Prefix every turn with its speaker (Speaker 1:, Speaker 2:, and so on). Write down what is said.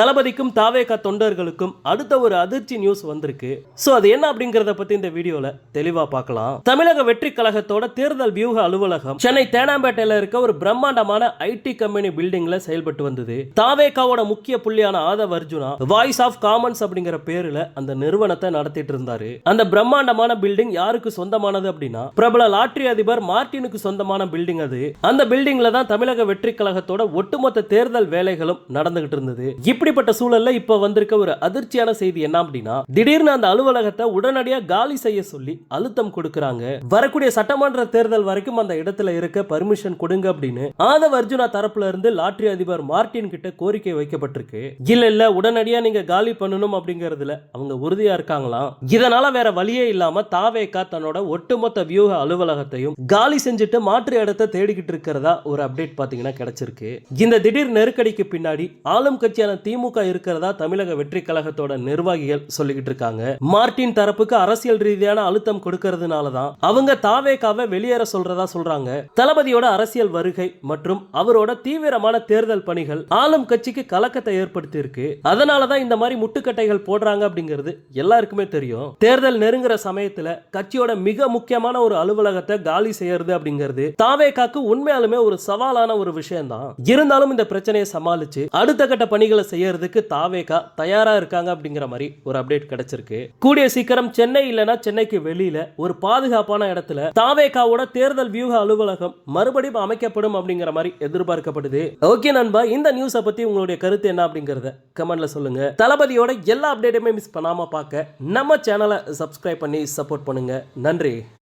Speaker 1: தளபதிக்கும் தாவேகா தொண்டர்களுக்கும் அடுத்த ஒரு அதிர்ச்சி நியூஸ் வந்திருக்கு. ஸோ அது என்ன அப்படிங்கிறத பத்தி இந்த வீடியோல தெளிவா பார்க்கலாம். தமிழக வெற்றி கழகத்தோட தேர்தல் வியூக அலுவலகம் சென்னை தேனாம்பேட்டையில இருக்க ஒரு பிரம்மாண்டமான ஐடி கம்பெனி பில்டிங்ல செயல்பட்டு வந்தது. தாவேகாவோட முக்கிய புள்ளியான Aadhav Arjuna voice of commons அப்படிங்கிற பேருல அந்த நிறுவனத்தை நடத்திட்டு இருந்தாரு. அந்த பிரம்மாண்டமான பில்டிங் யாருக்கு சொந்தமானது அப்படின்னா பிரபல லாட்டரி அதிபர் மார்டினுக்கு சொந்தமான பில்டிங் அது. அந்த பில்டிங்ல தான் தமிழக வெற்றி கழகத்தோட ஒட்டுமொத்த தேர்தல் வேலைகளும் நடந்துகிட்டு இருந்தது. இப்படி இப்படிப்பட்ட சூழல்ல இப்ப வந்திருக்க ஒரு அதிர்ச்சியான செய்தி என்ன அப்படின்னா திடீர்னு அந்த அலுவலகத்தை உடனடியா காலி செய்ய சொல்லி அழுத்தம் கொடுக்கறாங்க. வரக்கூடிய சட்டமன்ற தேர்தல் வரைக்கும் அந்த இடத்துல இருக்க பர்மிஷன் கொடுங்க அப்படின்னு ஆதவ அர்ஜுனா தரப்புல இருந்து லாட்ரி அதிபர் மார்டின் கிட்ட கோரிக்கை வைக்கப்பட்டிருக்கு. இல்ல இல்ல உடனடியா நீங்க காலி பண்ணணும் அப்படிங்கறதுல அவங்க உறுதியா இருக்காங்களாம் இதனால வேற வழியே இல்லாம தாவேகா தன்னோட ஒட்டுமொத்த வியூக அலுவலகத்தையும் காலி செஞ்சுட்டு மாற்று இடத்தை தேடிக்கிட்டு இருக்கிறதா ஒரு அப்டேட் பாத்தீங்கன்னா கிடைச்சிருக்கு. இந்த திடீர் நெருக்கடிக்கு பின்னாடி ஆளும் கட்சியான திமுக இருக்கிறதா தமிழக வெற்றி கழகத்தோட நிர்வாகிகள் சொல்லிக்கிட்டு இருக்காங்க. மார்டின் தரப்புக்கு அரசியல் ரீதியான அழுத்தம் கொடுக்கறதுனால தான் அவங்க தாவேகாவை வெளியேற சொல்றதா சொல்றாங்க. தளபதியோட அரசியல் வருகை மற்றும் அவரோட தீவிரமான தேர்தல் பணிகள் ஆளும் கட்சிக்கு கலக்கத்தை ஏற்படுத்தி இருக்கு அதனாலதான் இந்த மாதிரி முட்டுக்கட்டைகள் போடுறாங்க அப்படிங்கிறது எல்லாருக்குமே தெரியும். தேர்தல் நெருங்குற சமயத்துல கட்சியோட மிக முக்கியமான ஒரு அலுவலகத்தை காலி செய்யறது அப்படிங்கிறது தாவேகாக்கு உண்மையாலுமே ஒரு சவாலான ஒரு விஷயம் தான் இருந்தாலும் இந்த பிரச்சனையை சமாளிச்சு அடுத்த கட்ட பணிகளை செய்ய செய்யறதுக்கு தாவேகா தயாரா இருக்காங்க அப்படிங்கிற மாதிரி ஒரு அப்டேட் கிடைச்சிருக்கு. கூடிய சீக்கிரம் சென்னை இல்லைன்னா சென்னைக்கு வெளியில ஒரு பாதுகாப்பான இடத்துல தாவேகாவோட தேர்தல் வியூக அலுவலகம் மறுபடியும் அமைக்கப்படும் அப்படிங்கிற மாதிரி எதிர்பார்க்கப்படுது. ஓகே நண்பா இந்த நியூஸை பத்தி உங்களுடைய கருத்து என்ன அப்படிங்கறத கமெண்ட்ல சொல்லுங்க. தளபதியோட எல்லா அப்டேட்டுமே மிஸ் பண்ணாம பார்க்க நம்ம சேனலை சப்ஸ்கிரைப் பண்ணி சப்போர்ட் பண்ணுங்க. நன்றி.